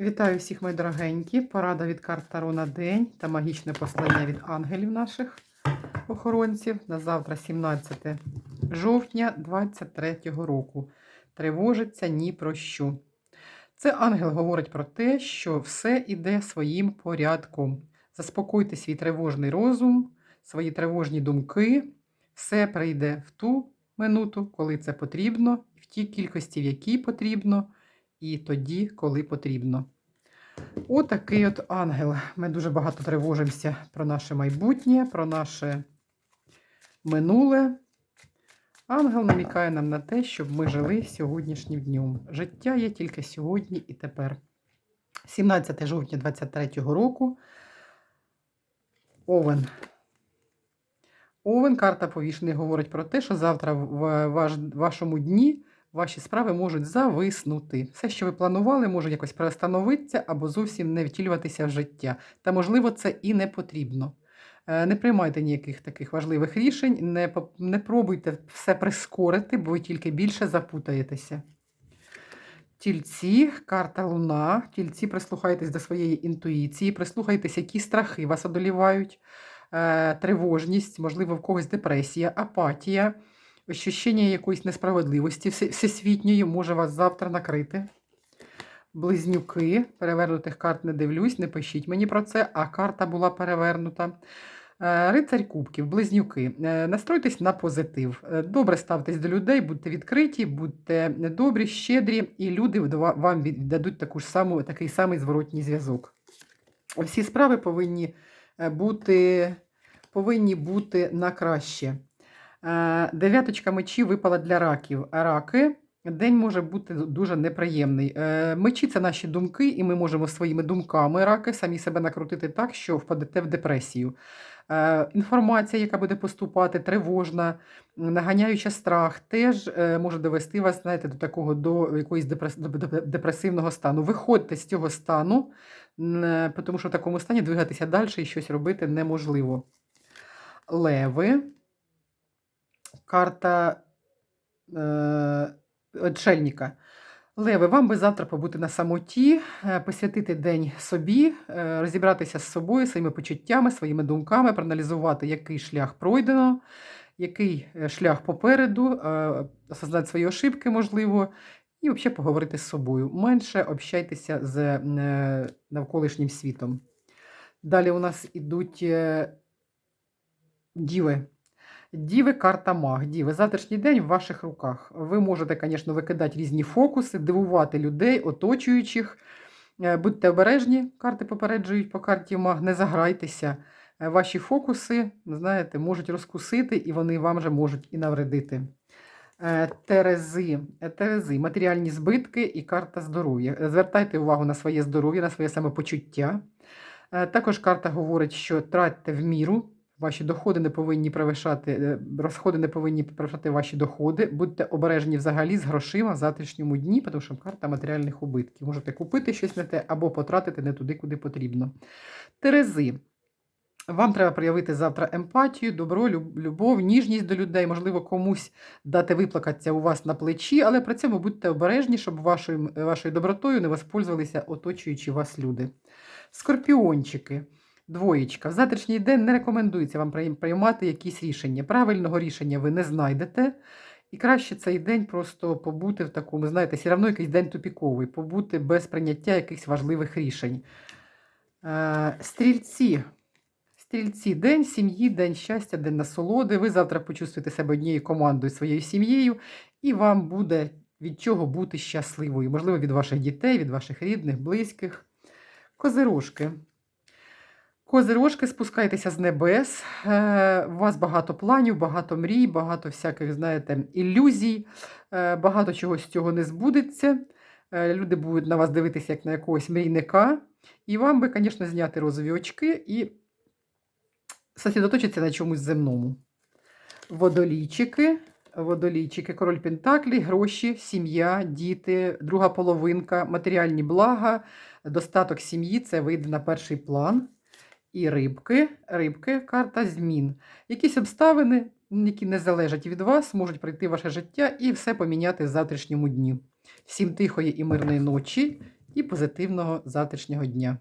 Вітаю всіх, мої дорогенькі. Порада від карт Таро на день та магічне послання від ангелів наших охоронців на завтра, 17 жовтня 23 року. Тривожиться ні про що. Це ангел говорить про те, що все іде своїм порядком. Заспокойте свій тривожний розум, свої тривожні думки. Все прийде в ту минуту, коли це потрібно, в тій кількості, в якій потрібно і тоді, коли потрібно. Отакий от ангел. Ми дуже багато тривожимося про наше майбутнє, про наше минуле. Ангел намікає нам на те, щоб ми жили сьогоднішнім днем. Життя є тільки сьогодні і тепер. 17 жовтня 23 року. Овен. Овен, карта повішений, говорить про те, що завтра в ваш, вашому дні ваші справи можуть зависнути. Все, що ви планували, може якось перестановитися або зовсім не втілюватися в життя. Та, можливо, це і не потрібно. Е, Не приймайте ніяких таких важливих рішень, не, не пробуйте все прискорити, бо ви тільки більше запутаєтеся. Тільці, карта Луна. Тільці, прислухайтесь до своєї інтуїції, прислухайтесь, які страхи вас одолівають, е, тривожність, можливо, в когось депресія, апатія, ощущення якоїсь несправедливості всесвітньої може вас завтра накрити. Близнюки, перевернутих карт не дивлюсь, не пишіть мені про це, а карта була перевернута. Е, Рицарь Кубків, близнюки, Е, настройтесь на позитив. Е, Добре ставтесь до людей, будьте відкриті, будьте добрі, щедрі, і люди вам віддадуть таку ж саму, такий самий зворотній зв'язок. Всі справи повинні бути, повинні бути на краще. Е, Дев'яточка мечів випала для раків. Раки день може бути дуже неприємний. Е, Мечі це наші думки, і ми можемо своїми думками раки самі себе накрутити так, що впадете в депресію. Е, Інформація, яка буде поступати, тривожна, наганяюча страх, теж може довести вас, знаєте, до такого до якоїсь депресивного стану. Виходьте з цього стану, тому що в такому стані двигатися далі і щось робити неможливо. Леви. Карта е, отшельника. Леви, вам би завтра побути на самоті, е, посвятити день собі, е, розібратися з собою, своїми почуттями, своїми думками, проаналізувати, який шлях пройдено, який е, шлях попереду, осознати свої ошибки, можливо, і взагалі поговорити з собою. Менше общайтеся з навколишнім світом. Далі у нас ідуть діви. Діви, карта маг. Діви, завтрашній день в ваших руках. Ви можете, звісно, викидати різні фокуси, дивувати людей, оточуючих. Е, Будьте обережні, карти попереджують по карті маг, не заграйтеся. Е, Ваші фокуси, знаєте, можуть розкусити, і вони вам же можуть і навредити. Е, Терези, Терези, матеріальні збитки і карта здоров'я. Звертайте увагу на своє здоров'я, на своє самопочуття. Також карта говорить, що тратьте в міру. Ваші доходи не повинні перевищати, е, розходи не повинні перевищати ваші доходи. Будьте обережні взагалі з грошима в завтрашньому дні, тому що карта матеріальних убитків. Можете купити щось не те або потратити не туди, куди потрібно. Терези. Вам треба проявити завтра емпатію, добро, любов, ніжність до людей, можливо, комусь дати виплакатися у вас на плечі, але при цьому будьте обережні, щоб вашою, вашою добротою не воспользувалися оточуючі вас люди. Скорпіончики. Двоєчка. В завтрашній день не рекомендується вам приймати якісь рішення. Правильного рішення ви не знайдете. І краще цей день просто побути в такому, знаєте, все одно якийсь день тупіковий, побути без прийняття якихось важливих рішень. Е, стрільці. Стрільці, день сім'ї, день щастя, день насолоди. Ви завтра почувствуєте себе однією командою своєю сім'єю, і вам буде від чого бути щасливою. Можливо, від ваших дітей, від ваших рідних, близьких. Козирожки. Козирожки, спускайтеся з небес. Е, У вас багато планів, багато мрій, багато всяких, знаєте, ілюзій, е, багато чого з цього не збудеться. Е, Люди будуть на вас дивитися як на якогось мрійника. І вам би, звісно, зняти розові очки і сосредоточитися на чомусь земному. Водолійчики. Водолійчики, король Пентаклі, гроші, сім'я, діти, друга половинка, матеріальні блага, достаток сім'ї це вийде на перший план. І рибки, рибки, карта змін. Якісь обставини, які не залежать від вас, можуть прийти в ваше життя і все поміняти в завтрашньому дні. Всім тихої і мирної ночі і позитивного завтрашнього дня.